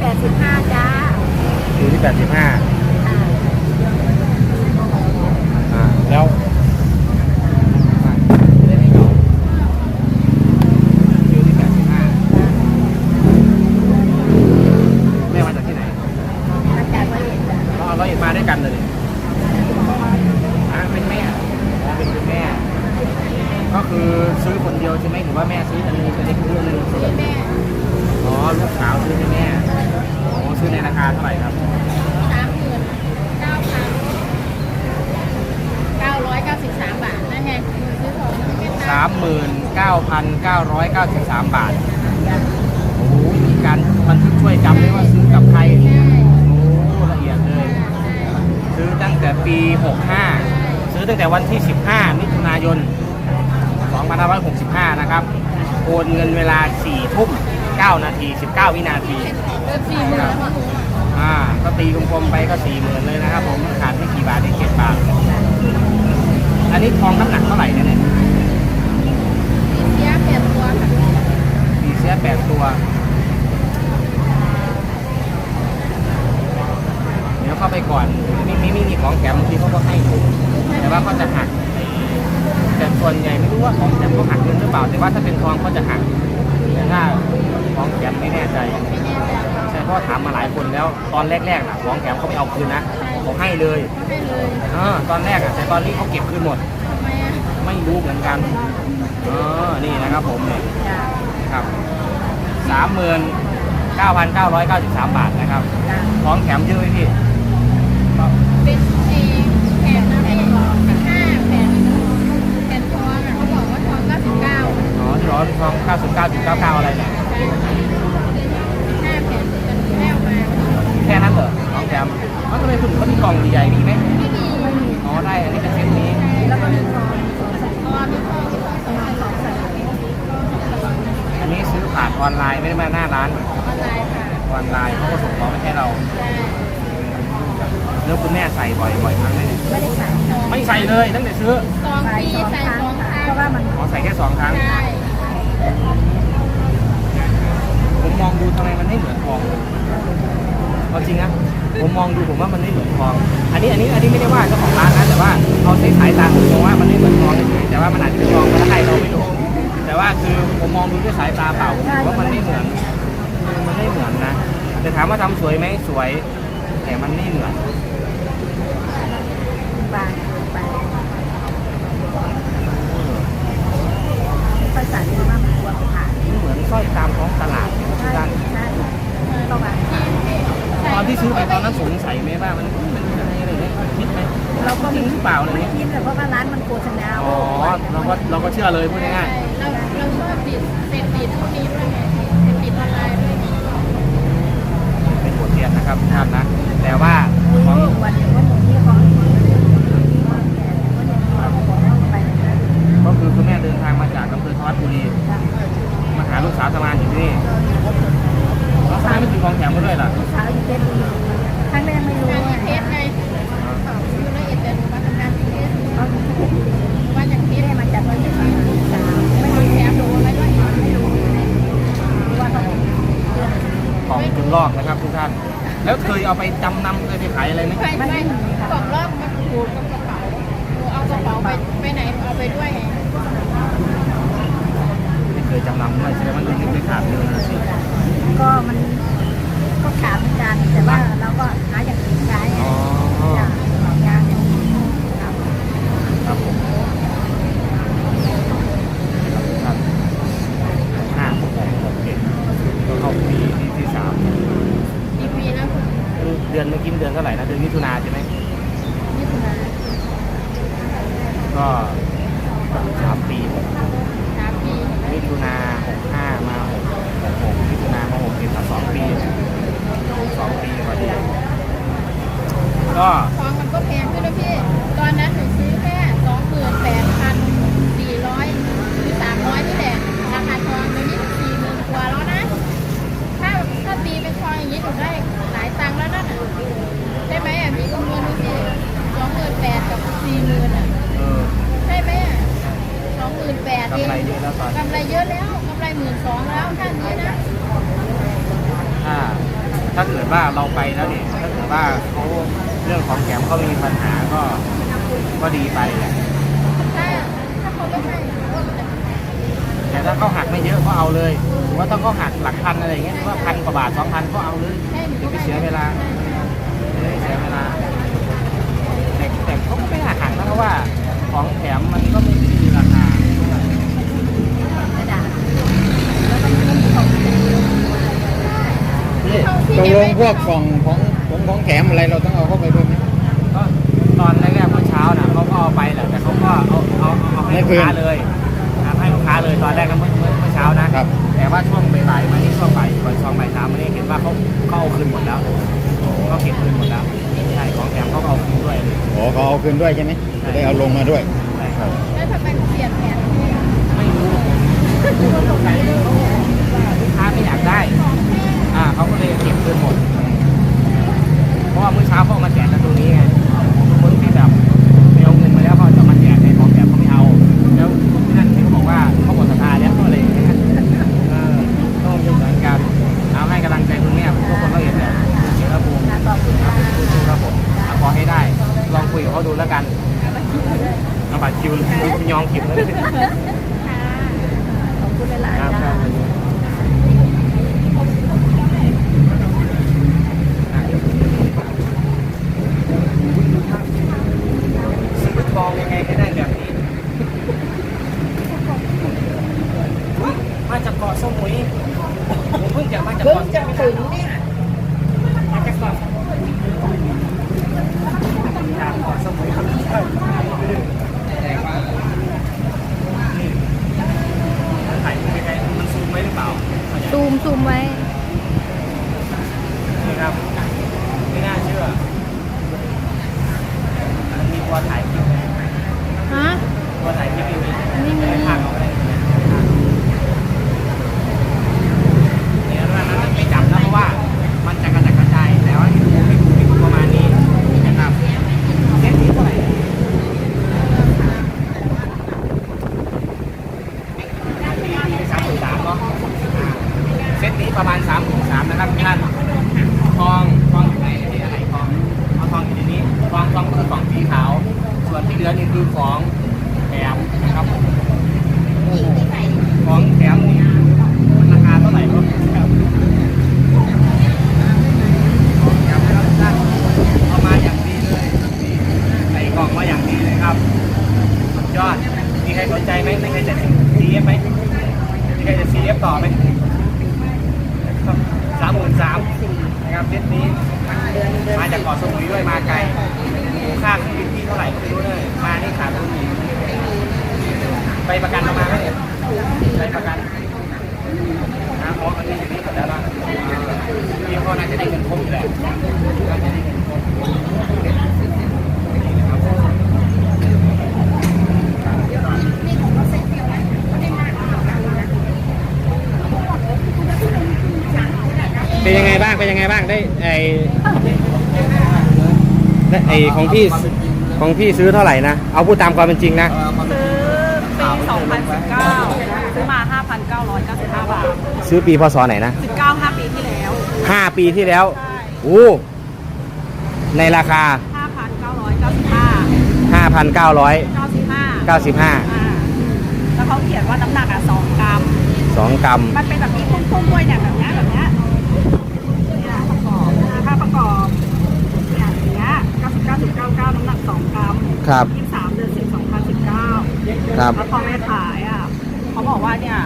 แปดสิบห้าจ้าอยู่ที่85อ่าอ่าแล้วอะไม่ได้เหงาอยู่ที่ 85แม่มาจากที่ไหน มาจากร้อยเอ็ดจ้ะ เราเอาร้อยเอ็ดมาด้วยกันเลยอะเป็นแม่อ๋อเป็นคุณแม่ ก็คือซื้อคนเดียวใช่ไหมหรือว่าแม่ซื้ออันนึงเป็นเล็กเรื่องนึง ซื้อแม่ อ๋อลูกสาวซื้อให้แม่อ๋อซื้อในราคาเท่าไหร่ครับ สามหมื่นเก้าพันเก้าร้อยเก้าสิบสามบาทนั่นไงซื้อของไม่ตา สามหมื่นเก้าพันเก้าร้อยเก้าสิบสามบาท โอ้โหมีการบันทึกช่วยจำด้วยว่าซื้อกับใคร ใช่ โอ้ละเอียดเลย ซื้อตั้งแต่ปี 65 ซื้อ ตั้งแต่วันที่ 15 มิถุนายน 2565 นะครับ โอนเงินเวลา 4 ทุ่ม 9 นาที 19 วินาทีเออสี่หมื่นแล้วหนูอ่าก็ตีกลมๆไปก็4 0,000เลยนะครับผมขาดไม่กี่บาทได้7บาท อันนี้ทองน้ำหนักเท่าไหร่เนี่ยเสียเปลี่ยนตัวค่ะมีเสื้อแปดตัว เดี๋ยวเข้าไปก่อน มีมีมีมีของแถมบางทีเขาก็ให้อยู่ แต่ว่าเขาจะหักแต่ส่วนใหญ่ไม่รู้ว่าของแถมเขาหักเงินหรือเปล่า แต่ว่าถ้าเป็นทองเขาจะหักแต่ถ้าของแถมไม่แน่ใจไม่แน่ใจใช่เพราะว่าถามมาหลายคนแล้ว ตอนแรกๆนะของแถมเขาไม่เอาคืนนะเขาให้เลยเออตอนแรกอะแต่ตอนนี้เขาเก็บคืนหมดไมอะไม่รู้เหมือนกันเออนี่นะครับผมเนี่ยครับสามหมื่นเก้าพันเก้าร้อยเก้าสิบสามบาทนะครับ ของแถมเยอะไหมพี่ เป็นเอแผ่นอะไรสิบห้าแผ่นแผ่นทองอะเขาบอกว่าทองเก้าสิบเก้า อ๋อที่ร้อนทองเก้าสิบเก้าจุดเก้าเก้าอะไรเนี่ยใช่สิบห้าแผ่นเป็นแก้วมาแค่นั้นเหรอของแถมมันก็เลยคุณเขามีกล่องใหญ่ๆมีไหมไม่มีอ๋อได้ อันนี้เป็นเซตนี้แล้วก็มีทองทองมีทองมีทองสองพันสองใส่อันนี้ซื้อผ่านออนไลน์ไม่ได้มาหน้าร้านออนไลน์ค่ะออนไลน์เขาก็ส่งของมาให้เราใช่แล้วคุณแม่ใส่บ่อยบ่อยครั้งไหมเนี่ยไม่ได้ใส่ทองไม่ใส่เลยตั้งแต่ซื้อสองปีใส่สองครั้งเพราะว่ามันอ๋อใส่แค่สองครั้งใช่ ผมมองดูทำไมมันไม่เหมือนทองเอาจริงนะผมมองดูผมว่ามันไม่เหมือนทอง อันนี้อันนี้อันนี้ไม่ได้ว่าเจ้าของร้านนะแต่ว่าเขาใช้สายตาผมมองว่ามันไม่เหมือนทองเฉยๆแต่ว่ามันอาจจะเป็นทองก็ได้เราไม่รู้แต่ว่าคือผมมองดูด้วยสายตาเปล่าผมว่ามันไม่เหมือนมันไม่เหมือนนะแต่ถามว่าทำสวยไหมสวย แต่มันไม่เหมือนบางไปภาษาที่ว่ามันควรผ่าน มันเหมือนสร้อยตามท้องตลาดที่ใช่ด้านใช่ประมาณตอนที่ซื้อไปตอนนั้นสงสัยไหมว่ามันมันอะไรอะไรเนี่ยคิดไหมเราก็จริงหรือเปล่าอะไรไม่เนี่ยคิดเลยเพราะว่าร้านมันโฆษณาอ๋อเราก็เราก็เชื่อเลยพูดง่ายเราเราชอบติดเสพติดพวกนี้ด้วยไงเสพติดออนไลน์ด้วยไงๆเป็นบทเรียนนะครับทุกท่านนะแต่ว่ารู้ของวันหนึ่งว่าหนูที่เขาไปก็คือคุณแม่เดินทางมาจากอำเภอทวัดบุรีมา หาลูกสาวทำงานอยู่ที่นี่ล้วทำไมไม่ถือของแถมมาด้วยล่ะสาวอยู่เพชรบุรีครั้งแรกไม่รู้ว่าเพชรไงอยู่เอียดแต่หนูมาทำงานที่เพชรว่าอย่างเพชรมาจากวันที่สามสามไม่รู้แถมหนูอะไรด้วยไม่รู้ว่าเขาของจุนลอกนะครับทุกท่าน แล้วเคยเอาไปจำนำเคยไปขายอะไรไหมไม่ไม่กล่องรอบมันผูกกับกระเป๋าหนูเอากระเป๋าไปไปไหนเอาไปด้วย เคยจำนำด้วยแสดงว่าเงินไม่เคยขาดเลยนะสิก็มันก็ขาดเหมือนกันแต่ว่าเราก็หาอย่างอื่นใช้อ๋ออย่างงานอย่างนี้ครับครับผมครับทุกท่านห้าหกหกเจ็ดก็เข้าปีที่ที่สามมีปีนะคุณเดือนเมื่อกี้เดือนเท่าไหร่นะเดือนมิถุนาใช่ไหมมิถุนาก็สามปีสา มิถุนาหกห้ามาหกหกหกมิถุนามาหกเจ็ดสองปีสองปีพอดีก็ ทองมันก็แพงขึ้นนะพี่ ตอนนั้นหนูซื้อแค่สองหมื่นแปดพันสี่ร้อยหรือสามร้อยนี่แหละราคาทองเดี๋ยวนี้สี่หมื่นกว่าแล้วนะ ถ้าถ้าตีเป็นทองอย่างนี้หนูได้หลายตังค์แล้วนั่นน่ะใช่ไหมอะพี่คำนวณดูสิสองหมื่นแปดกับสี่หมื่นอะ เออ ใช่ไหมอะสองหมื่นแปดเอง กำไรเยอะแล้วตอน กำไรเยอะแล้วกำไรหมื่นสองแล้วท่านนี้นะ ถ้าถ้า ถ้าเกิดว่าเราไปแล้วเนี่ยถ้าเกิดว่าเขาเรื่องของแถมเขามีปัญหาก็ก็ดีไปแหละ ถ้าถ้าเขาไม่ให้ก็จะ แต่ถ้าเขาหักไม่เยอะก็เอาเลยห รือว่าถ้าเขาหักหลักพันอะไรอย่างเงี้ยหรือว่าพันกว่าบาทสองพันก็เอาเลยให้หนูเดี๋ยวก็ไปให้เสียเวลาเดี๋ยวไปเสียเวลาแต่แต่เขาก็ไม่หักหักนะเพราะว่าของแถมมันก็ไม่มีราคากระดาษแล้วก็มีของนี่ที่ตกเก็บลไว้งพวกกล่องของของของแถมอะไรเราต้องเอาเข้าไปด้วยไหมก็ตอนแรกๆเมื่อเช้าน่ะเขาก็เอาไปแหละแต่เขาก็เอาเอาเอาให้ลูกค้าเลยครับให้ลูกค้าเลยตอนแรกนะเมื่อเมื่อเมื่อเช้านะครับแต่ ว่าช่วงบ่ายๆมานี่ช่วงบ่ายก่อนช่วงบ่ายสามมานี่เห็นว่าเขาเขาเอาคืนหมดแล้วเขาเก็บคืนหมดแล้วใช่ของแถมเขาก็เอาคืนด้วยเลยอ๋อเขาเอาคืนด้วยใช่ไหมจะได้เอาลงมาด้วยใช่ครับแล้วทำไมถึงเปลี่ยนแผนไม่รู้ผมสงสัยเลยเขาว่าลูกค้าไม่อยากได้ อ่าเขาก็เลยเก็บคืนหมด เพราะว่าเมื่อเช้าเขาเอามาแจกกันตรงนี้ไงคนที่แบบไปเอาเงินมาแล้วเขาจะมาแจกในของแถมเขาไม่เอา แล้วคนที่นั่นเขาบอกว่าเขาหมดศรัทธาแล้วก็เลยอย่างเงี้ยเออต้องมีเหมือนกันเอาให้กำลังใจคุณแม่ทุกคนก็เห็นแหละเชื่อภูมิครับสู้ๆครับผมเอาขอให้ได้ ลองคุยกับเขาดูแล้วกันเอาบัตรคิวเลยยองคิวเลย ขอบคุณหลาย ครับ ๆ ครั จ้า บซื้อทองยังไงให้ได้แบบนี้มา มุยผมเพิ่งจะมาจากเพิ่งเกาะจะถึงเนี่ยมาจากเกาะสมุยจากเกาะสมุยแต่ว่านี่ถ่ายยังไงมันซูมไหมหรือเปล่าซูมซูมไว้นี่ครับไม่น่าเชื่อมันมีตัวถ่ายคลิปฮะตัวถ่ายคลิปอยู่นี่ไม่มี ถ่ายเอาไปเนั้นไม่จับนะเพราะว่ามันจะกระจายกระจายแต่ว่าที่ดูไม่ดูไม่ดูประมาณนี้นะครับเซ็ตนี้เท่าไหร่สามหมื่นสามเนาะอ่าเซ็ตนี้ประมาณสามหมื่นสามนะครับทุกท่านทองทองอยู่ไหนอันนี้อะไรทองเอาทองอยู่ในนี้ทองทองก็คือของสีขาว ส่วนที่เหลือนี่คือของแถมนะครับผมของแถมนี่ราคาเท่าไหร่ครับครับของแถมนะครับทุกท่านเอามาอย่างดีเลยนี่ใส่กล่องมาอย่างดีเลยครับสุดยอดมีใครสนใจไหมมีใครจะ CF ไหมมีใครจะ CF ต่อไหม สามหมื่นสามนะครับเซตนี้ มาจากเกาะสมุยด้วยมาไกลหมูค่าเครื่องบินที่เท่าไหร่ก็ไม่รู้เลยมานี่ขาดทุนอีกไปประกันเอามาไหมเนี่ยไปประกันนะเพราะอันนี้อยู่นี่หมดแล้วนะพี่เขาน่าจะได้เงินครบอยู่แหละน่าจะได้เงินครบนี่นะครับ เป็นยังไงบ้างเป็นยังไงบ้างได้ไอได้ไอของพี่ของพี่ซื้อเท่าไหร่นะเอาพูดตามความเป็นจริงนะซื้อปี2019ซื้อมา 5,995 บาท ซื้อปีพศไหนนะ19 5ปีที่แล้วห้าปีที่แล้วใช่โอ้ในราคา 5,995 5,995 95อ่าแล้วเขาเขียนว่าน้ำหนักอะ2กรัม2กรัมมันเป็นแบบนี้พุ่งๆด้วยเนี่ยแบบเนี้ยแบบเนี้ยเนี่ยประกอบค่าประกอบเนี่ยอย่างเงี้ย 99.99น้ำหนัก2กรัมครับ23เดือน10 2019ครับแล้วพอไม่ขายอะเขาบอกว่าเนี่ย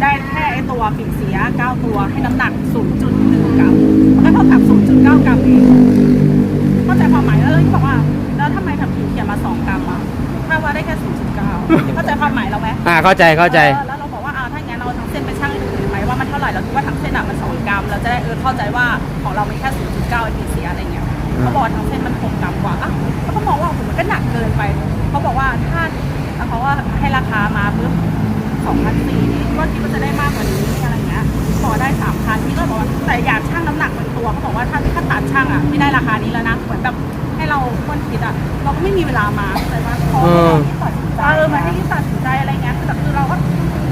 ได้แค่ไอตัวปีกเสีย 9 ตัวให้น้ำหนัก 0.1 กรัมก็เท่ากับ 0.9 กรัมเองเข้าใจความหมายแล้วเลยบอกว่า แล้วทำไมทำผิวเขียนมา 2 กรัมอะถ้าว่าได้แค่ 0.9 เข้าใจความหมายเราไหมอ่าเข้าใจเข้าใจออแล้วเราบอกว่าอ่าถ้าอย่างนั้นเราทั้งเส้นไปชั่งดูไหมว่ามันเท่าไหร่เราคิดว่าทั้งเส้นอะมัน 2 กรัม เราจะได้เออเข้าใจว่าของเราไม่แค่ 0.9ไอปีเสียอะไรเงี้ย เขาบอกว่าทั้งเส้นมัน6กรัมกว่าอะเขาก็มองว่าโอ้โหมันก็หนักเกินไปเขาบอกว่าถ้าแล้วเขาว่าให้ราคามาปุ๊บสองพันสี่นี่ก็คิดว่าจะได้มากกว่านี้อะไรเงี้ยบอกได้สามพันพี่ก็บอกว่าแต่อยากชั่งน้ำหนักเป็นตัวเขาบอกว่าถ้าถ้าตัดช่างอะไม่ได้ราคานี้แล้วนะเหมือนแบบให้เราคนคิดอะเราก็ไม่มีเวลามาแต่ว่าพอเออที่ตัดสินใจเออมันให้ที่ตัดสินใจอะไรเงี้ยคือแบบคือเราก็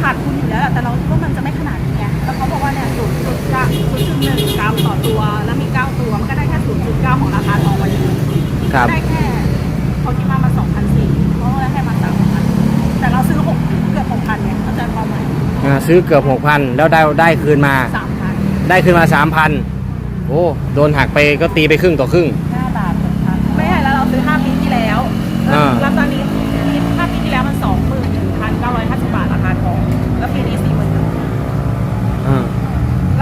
ขาดทุนอยู่แล้วแหละแต่เราคิดว่ามันจะไม่ขนาดนี้ไงแล้วเขาบอกว่าเนี่ยศูนย์จุดเก้าศูนย์จุดหนึ่งกรัมต่อตัวแล้วมี9ตัวมันก็ได้แค่ 0.9 ของราคาทองวันนี้ครับ ได้แค่เขาคิดมามา 2,400เขาก็ได้ให้มา 3,000 แต่เราซื้อหกเกือบ6,000เนี่ยเข้าใจความหมายอ่าซื้อเกือบหกพันแล้วได้ได้คืนมา 3,000 ได้คืนมาสามพันโอ้โดนหักไปก็ตีไปครึ่งต่อครึ่ง 5 บาท6,000ไม่ใช่แล้วเราซื้อ 5 ปีที่แล้วอ่าแล้วตอนนี้ปี5ปีที่แล้วมัน 21,950 บาทราคาทอง แล้วปีนี้4 0 0 0 0 อ่า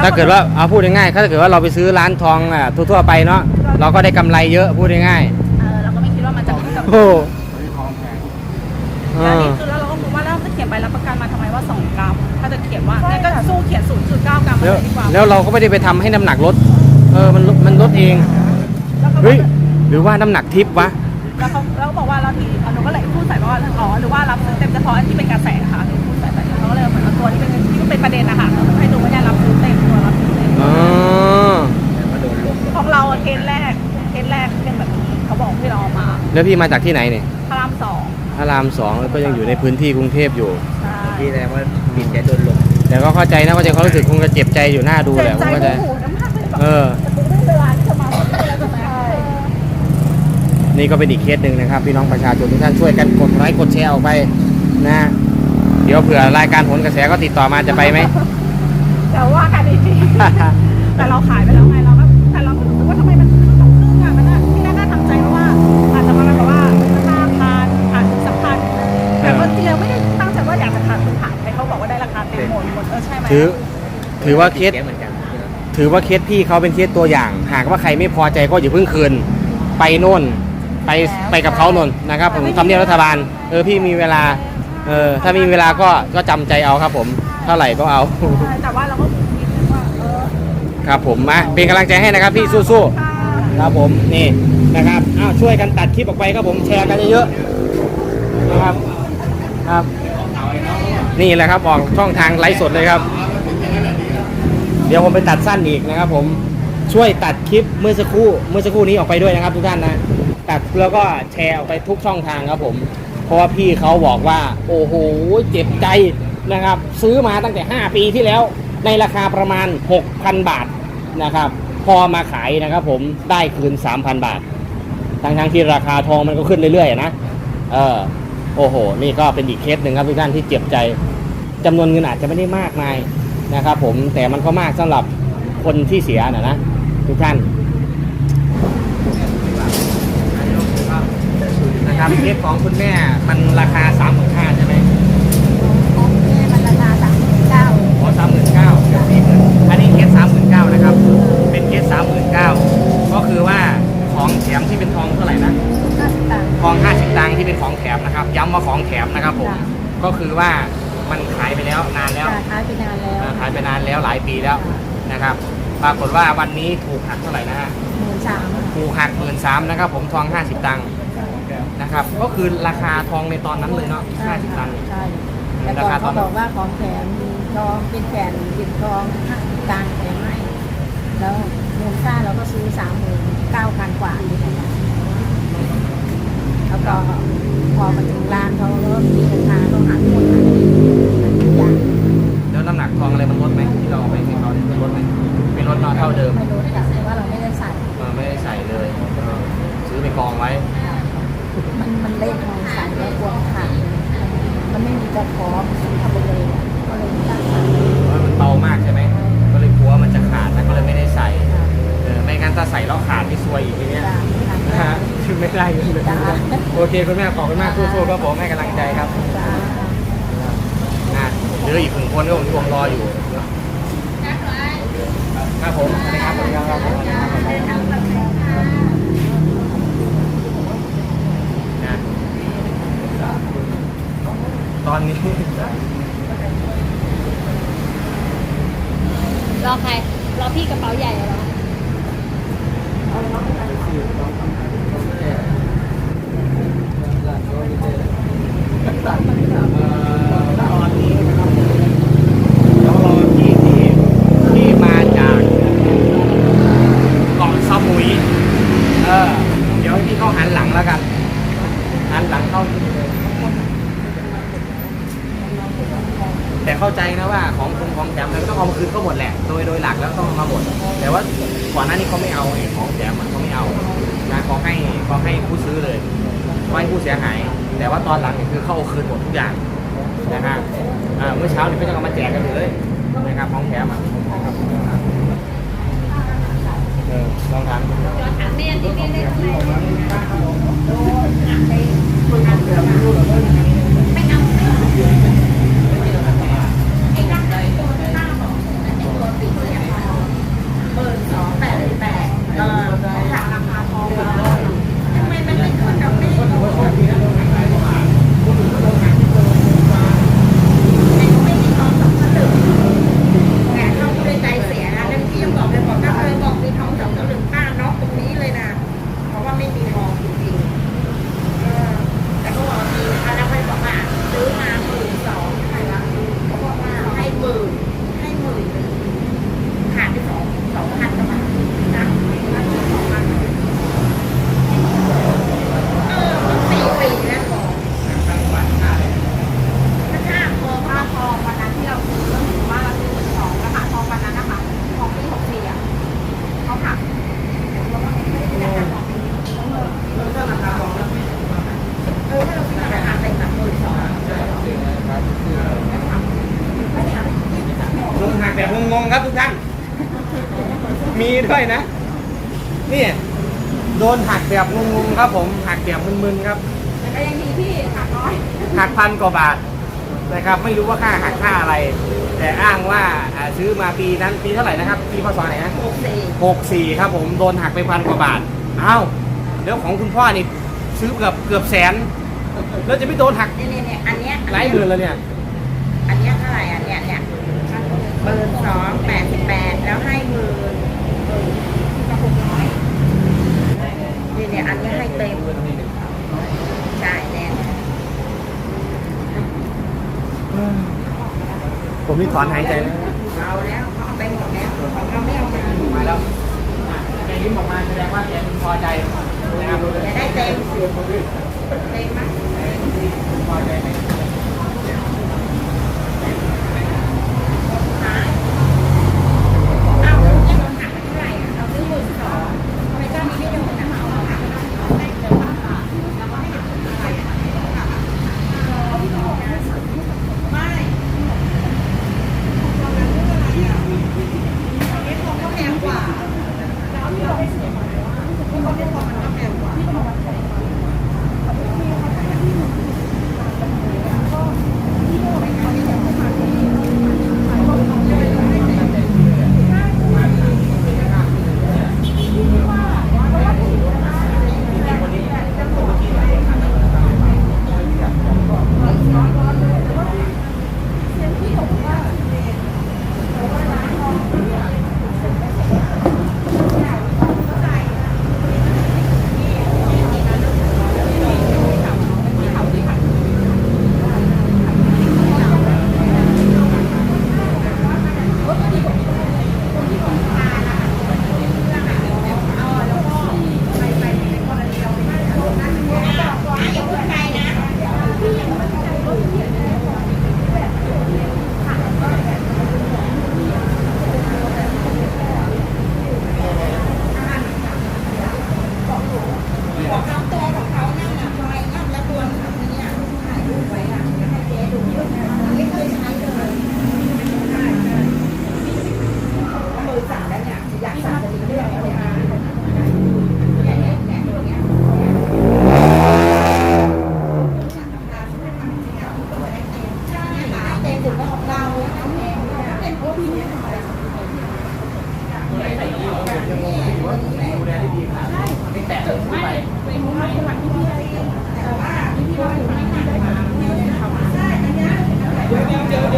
ถ้าเกิดว่าเอาพูดง่ายๆถ้าเกิดว่าเราไปซื้อร้านทองอะทั่วๆไปเนาะเราก็ได้กำไรเยอะพูดง่ายเออเราก็ไม่คิดว่ามันจะขึ้นกับๆโอ้แล้วอ่านี่คือแล้วเราก็รู้ว่าแล้วจะเขียนใบรับประกันมาทำไมว่า2กรัมถ้าจะเขียนว่าเนี่ยก็สู้เขียน0.9กรัมมาแล้วเลยดีกว่าแล้วเราก็ไม่ได้ไปทำให้น้ำหนักลดเออมันลดมันลดเองแล้วก็เฮ้ยหรือว่าน้ำหนักทิปวะ แล้วเขาแล้วก็บอกว่าเราทีหนูก็เลยพูดใส่ว่าอ๋อหรือว่ารับซื้อเต็มเฉพาะอันที่เป็นกระแสค่ะหนูพูดใส่ไปเขาก็เลยเหมือนเอาตัวที่เป็นที่เป็นประเด็นนะคะให้หนูไม่ได้รับซื้อ เต็มตัวรับซื้อเต็มอ๋อของเราอะเคสแรกเคสแรกเป็นแบบนี้เขาบอกที่เราเอามาแล้วพี่มาจากที่ไหนเนี่ยพระรามสองพระรามสองแล้วก็ยังอยู่ในพื้นที่กรุงเทพอยู่ ใช่พี่แสดงว่าบินจะโดนลงแต่ก็เข้าใจนะว่าใจเขามรู้สึกคงจะเจ็บใจอยู่หน้าดูแหละผมใจเข้าใจ โมโหน้ำมากเลยแบบเออ จะไม่ได้เวลาที่จะมาทำอะไรแบบนี้นี่ก็เป็นอีกเคสหนึ่งนะครับ พี่น้องประชาชนทุกท่านช่วยกันกดไลค์กดแชร์ออกไปนะ เดี๋ยวเผื่อรายการผลกระแสก็ติดต่อมาจะไปไหม แต่ว่ากันอีกทีแต่เราขายไปแล้วไงเราก็แต่เราก็รู้สึกว่าทำไมมันขึ้นสองครึ่งอะมันน่าที่น่าทำใจเพราะว่าอาจจะมาแบบว่าห้าพันขาดถึงสักพันแต่ว่าจริงๆไม่ได้ตั้งใจว่าอยากจะขาดทุนขายให้เขาบอกว่าได้ราคาเต็มหมดหมดเออใช่ไหมถือถือว่าเคสเหมือนกันถือว่าเคสพี่เขาเป็นเคสตัวอย่าง หากว่าใครไม่พอใจก็อย่าเพิ่งคืน ไปโน่น ไปไปกับเขาโน่นนะครับ ผมทำเนียบรัฐบาล เออพี่มีเวลา เออถ้ามีเวลาก็ก็จำใจเอาครับ ผมเท่าไหร่ก็เอา ใช่แต่ว่าเราก็คิดว่าเออครับผมมาเป็นกำลังใจให้นะครับพี่สู้ๆครับผมนี่นะครับอ้าวช่วยกันตัดคลิปออกไปครับผมแชร์กันเยอะๆนะครับครับ นี่แหละครับออกช่องทางไลฟ์สดเลยครับ เดี๋ยวผมไปตัดสั้นอีกนะครับ ผมช่วยตัดคลิปเมื่อสักครู่เมื่อสักครู่นี้ออกไปด้วยนะครับ ทุกท่านนะตัดแล้วก็แชร์ออกไปทุกช่องทางครับผม เพราะว่าพี่เขาบอกว่า โอ้โห เจ็บใจนะครับ ซื้อมาตั้งแต่ 5 ปีที่แล้ว ในราคาประมาณ 6,000 บาทนะครับ พอมาขายนะครับผมได้คืน 3,000 บาท ทั้งทั้งๆที่ราคาทองมันก็ขึ้นเรื่อยๆนะ เออ โอ้โห นี่ก็เป็นอีกเคสหนึ่งครับทุกท่านที่เจ็บใจจำนวนเงินอาจจะไม่ได้มากมายนะครับผมแต่มันก็มากสำหรับคนที่เสียนะนะทุกท่านนะ ครับเคสของคุณแม่มันราคา3 5 0 0 0ใช่ไหมมันราคาสามเก้าอ๋อสามหมื่นเก้าเกือบสี่หมื่นอันนี้เคสสามหมื่นเก้านะครับ เป็นเคสสามหมื่นเก้าก็คือว่าของแถมที่เป็นทองเท่าไหร่นะห้าสิบตังค์ทอง50ตังค์ที่เป็นของแถมนะครับ ย้ำว่าของแถมนะครับผมจ้ะก็คือว่ามันขายไปแล้วนานแล้วราคาไปนานแล้วเออขายไปนานแล้วหลายปีแล้วนะครับ ปรากฏว่าวันนี้ถูกหักเท่าไหร่นะฮะหมื่นสามถูกหักหมื่นสามนะครับผมทอง50ตังค์นะ ครับ ก็คือราคาทองในตอนนั้นเลยเนาะ50ตังค์ใช่แต่ก่อนเขาบอกว่าของแถมมีทองเป็นแผ่นปิดทองห้าสิบตังค์แถมให้แล้วมูลค่าเราก็ซื้อสามหมื่นเก้าพันกว่านี่แหละแล้วก็พอมาถึงร้านเขาก็มีราคาต้องหักหมดหักนี่ทุกอย่างแล้วน้ำหนักทองอะไรมันลดไหมที่เราเอาไปให้เขาเนี่ยมันลดไหมเป็นลดน้อยเท่าเดิมไม่รู้แต่ว่าเราไม่ได้ใส่เออไม่ได้ใส่เลยเออซื้อไปกองไว้ มันมันเล็กมองใส่แล้วกลัวขาดมันไม่มีตะขอทำไปเลยก็เลยไม่กล้าใส่เพราะมันเบามากใช่ไหมก็เลยกลัวมันจะขาดนะก็เลยไม่ได้ใส่เออไม่งั้นถ้าใส่แล้วขาดที่ซวยอีกทีเนี้ยจ้านะฮะคือไม่ได้เลยจ้าโอเคคุณแม่ขอบคุณมากสู้ๆครับผมให้กำลังใจครับจ้านะเหลืออีกหนึ่งคนก็ผมที่ผมรออยู่ครับผมสวัสดีครับสวัสดีครับสวัสดีครับสวัสดีครับนะ ตอนนี้รอใครรอพี่กระเป๋าใหญ่เหรอตอนนี้นะครับเดี๋ยวรอพี่ที่ที่มาจากเกาะสมุยเออเดี๋ยวให้พี่เขาหันหลังแล้วกัน หันหลังเข้าที่นี่เลย แต่เข้าใจนะว่าของคงของแถมเราก็ต้องเอามาคืนก็หมดแหละ โดยโดยหลักแล้วต้องเอามาหมดดแต่ว่าก่อนหน้านี้เขาไม่เอาไอ้ของแถมอะเขาไม่เอานะเขาให้เขาให้ผู้ซื้อเลยเขาให้ผู้เสียหาย แต่ว่าตอนหลังเนี่ยคือเขาเอาคืนหมดทุกอย่างนะครับอ่าเมื่อเช้านี่ก็ยังเอามาแจกกันอยู่เลยนะครับของแถมอะนะครับเออลองทานดู ถามแม่ที่แม่ได้เท่าไหร่หมื่นสองแปดแปดเออจากราคาทองมาทำไมมันไม่ขึ้นกับไม่ไม่มีทองสองสลึงแต่เขาด้วยใจเสียนะแล้วพี่ยังบอกเลยบอกถ้าเคยบอกมีทองสองสลึงป้าน็อกตรงนี้เลยนะ เพราะว่าไม่มีทองจริงๆเออแต่ก็บอกมีนะคะแล้วให้บอกว่าซื้อมาหมื่นสองใช่ไหมเขาบอกว่าให้หมื่นให้หมื่นหนึ่ง ขาดไปสองสองพันกว่าบาทนะสองพันเออมันสี่ปีแล้วถ้าค่าทองค่าทองวันนั้นที่เราซื้อก็ถือว่าเราซื้อหมื่นสองราคาทองวันนั้นนะคะทองปีหกสี่อะเขาหักเราก็ไม่ได้ราคาทองปีเออถ้าเราซื้อราคาเป็นแบบหมื่นสอง ลงหักแบบงงๆครับทุกท่าน มีด้วยนะ นี่โดนหักแบบงงๆครับผม หักแบบมึนๆครับแต่ก็ยังดีที่หักน้อยหักพันกว่าบาทนะครับ ไม่รู้ว่าค่าหักค่าอะไร แต่อ้างว่าอ่าซื้อมาปีนั้นปีเท่าไหร่นะครับปีพศไหนนะหกสี่หกสี่ครับผมโดนหักไปพันกว่าบาทอ้าวแล้วของคุณพ่อนี่ซื้อเกือบเกือบแสน แล้วจะไม่โดนหักเนี่ยเนี่ยเนี่ยอันเนี้ยหลายหมื่นแล้วเนี่ย ร่อันเนี้ยเนี่ยหมื่นสองแปดสิบแปดแล้วให้หมื่นหมื่นก็หกร้อยนี่เนี่ยอันนี้ให้เต็มใช่แน่ผมนี่ถอนหายใจเลยเอาแล้วเขาเอาไปหมดแล้วของเราไม่เอามามาแล้วแกยิ้มออกมาแสดงว่าแกพอใจนะครับจะได้เต็มเต็มไหมพอใจไหม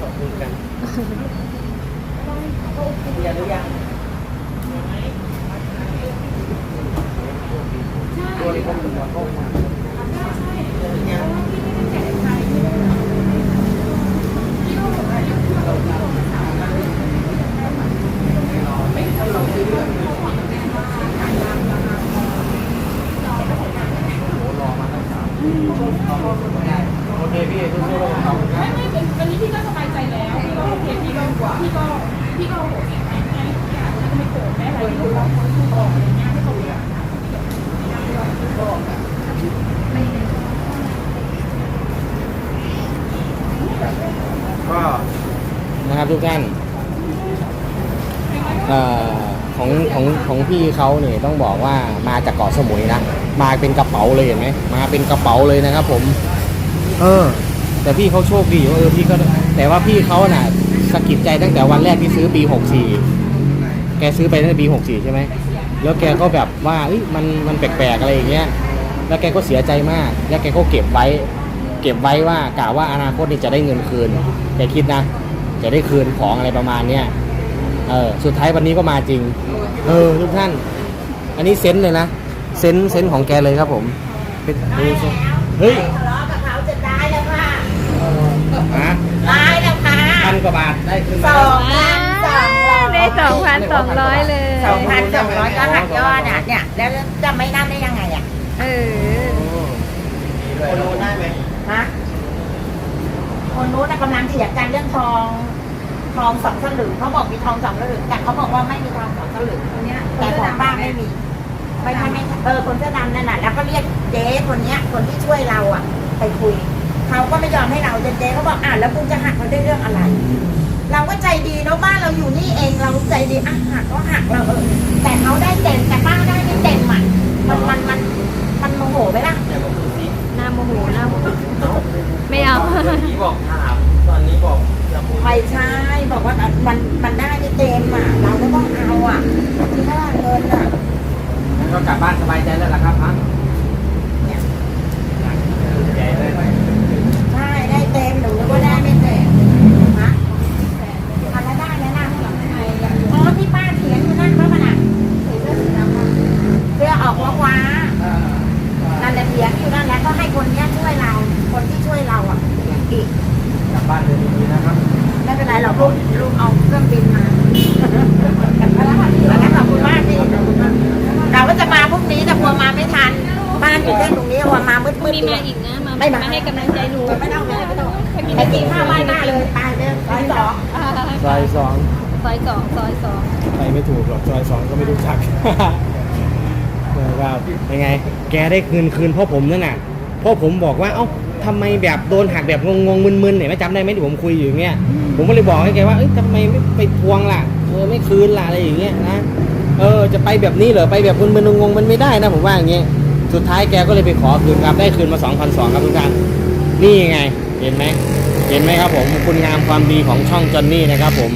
ขอบคุณกัน เรียนหรือยังตัวนี้ ผมเป็นหัวโต๊ะมาโอเคพี่สู้ๆขอบคุณครับ ไม่เป็นวันนี้พี่ก็สบายใจแล้วพี่ก็โอเคพี่ก็พี่ก็พี่ก็โอเคแม่แม่ทุกอย่างแล้วก็ไม่โกรธแม่อะไรที่ลูกเราคนที่บอกอะไรเงี้ยไม่เขาเรียก ก็นะครับทุกท่านเอ่อของของของพี่ เขาเนี่ยต้องบอกว่ามาจากเกาะสมุยนะมาเป็นกระเป๋าเลยเห็นไหมมาเป็นกระเป๋าเลยนะครับ ผม เออ แต่พี่เขาโชคดีว่าเออพี่ก็แต่ว่าพี่เขาน่ะสะกิดใจตั้งแต่วันแรกที่ซื้อปี64แกซื้อไปตั้งแต่ปี64ใช่ไหมแล้วแกก็แบบว่าเอ้ยมันมันแปลกๆอะไรอย่างเงี้ยแล้วแกก็เสียใจมาก แล้วแกก็เก็บไว้ เก็บไว้ว่ากะว่าอนาคตนี่จะได้เงินคืนแกคิดนะจะได้คืนของอะไรประมาณเนี้ย เออสุดท้ายวันนี้ก็มาจริง เออทุกท่าน อันนี้เซนส์เลยนะ เซนส์เซนส์ของแกเลยครับผมเป็นดูสิเฮ้ยทะเลาะกับเขาจะได้แล้วค่ะฮะได้แล้วค่ะพันกว่าบาทได้คืนสมาองพันสองร้อยได้สองพันสองร้อยเลย สองพันสองร้อยก็หักยอดอะเนี่ยแล้วจะไม่นั่นได้ยังไงอะเออ คนรู้ได้ไหมฮะคนนู้นนะกำลังเถียงกันเรื่องทอง ทองสองสลึงเขาบอกมีทองสองสลึงแต่เขาบอกว่าไม่มีทองสองสลึงแต่ของบ้านไม่มีไม่ใช่ไม่ใช่เออคนเสื้อดำนั่นแหละแล้วก็เรียกเจ๊คนเนี้ย คนที่ช่วยเราอะ ไปคุยเขาก็ไม่ยอมให้เราเจ๊เขาบอกอะแล้วคุณจะหักเขาได้เรื่องอะไร เราก็ใจดีเนาะบ้านเราอยู่นี่เองเราใจดีอะหักก็หักเราเออแต่เขาได้เต็มแต่ป้าได้ไม่เต็มอะมันมันมันมันโมโหไหมล่ะเดี๋ยวผมดูสิหน้าโมโหหน้าโมโหไม่เอาพี่บอกถามตอนนี้บอกจะพูด ไม่ใช่บอกว่ามันมันได้ไม่เต็มอะ เราก็ต้องเอาอะที่ว่าเงินอะงั้นก็กลับบ้านสบายใจแล้วล่ะครับฮะ เนี่ย ใจเลย ใช่ได้เต็มหรือว่าได้ไม่เต็มฮะทำแล้วได้แล้วนะอ๋อที่ป้าเถียงอยู่นั่นเพราะมันอะเสื้อออกว้าว้านั่นแหละเถียงอยู่นั่นแหละก็ให้คนเนี้ยช่วยเรา คนที่ช่วยเราอะอีก กลับบ้านเลยดีๆนะครับ ไม่เป็นไรหรอกลูกลูกเอาเครื่องบินมาแล้วขอบคุณมากพี่เราก็จะมาพรุ่งนี้แต่กลัวมาไม่ทัน บ้านอยู่แค่ตรงนี้กลัวมามืด พรุ่ง ๆ นี้มาอีกนะ มา ไม่มา ให้กำลังใจหนู ไม่ต้องเลยไม่ต้องไปกินข้าวบ้านหน้าเลยไปเดินซอยสอง ซอยสอง ซอยสองซอยสอง ไปไม่ถูกหรอกซอยสองก็ไม่รู้จัก นะครับเป็นไง แกได้คืนคืนเพราะผมนั่นน่ะเพราะผมบอกว่าเอ้าทำไมแบบโดนหักแบบงงๆมึนๆเนี่ยไม่จำได้ไหมที่ผมคุยอยู่อย่างเงี้ยผมก็เลยบอกให้แกว่าเอ้ยทำไมไม่ไปทวงล่ะเออไม่คืนล่ะอะไรอย่างเงี้ยนะเออจะไปแบบนี้เหรอไปแบบมึนๆงงๆมันไม่ได้นะผมว่าอย่างเงี้ยสุดท้ายแกก็เลยไปขอคืนครับได้คืนมา2,200ครับทุกท่านนี่ไงเห็นไหมเห็นไหมครับผมคุณงามความดีของช่องจอนนี่นะครับผม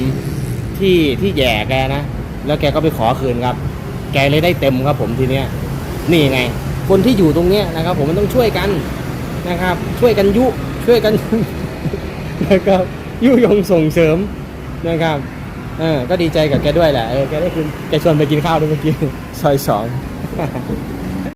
ที่ที่แย่แกนะ แล้วแกก็ไปขอคืนครับ แกเลยได้เต็มครับผมทีเนี้ยนี่ไง คนที่อยู่ตรงเนี้ยนะครับ ผมมันต้องช่วยกันนะครับ ช่วยกันยุช่วยกันนะครับยุยงส่งเสริมนะครับเออก็ดีใจกับแกด้วยแหละเออแกได้คืนแกชวนไปกินข้าวด้วยเมื่อกี้ซอยสอง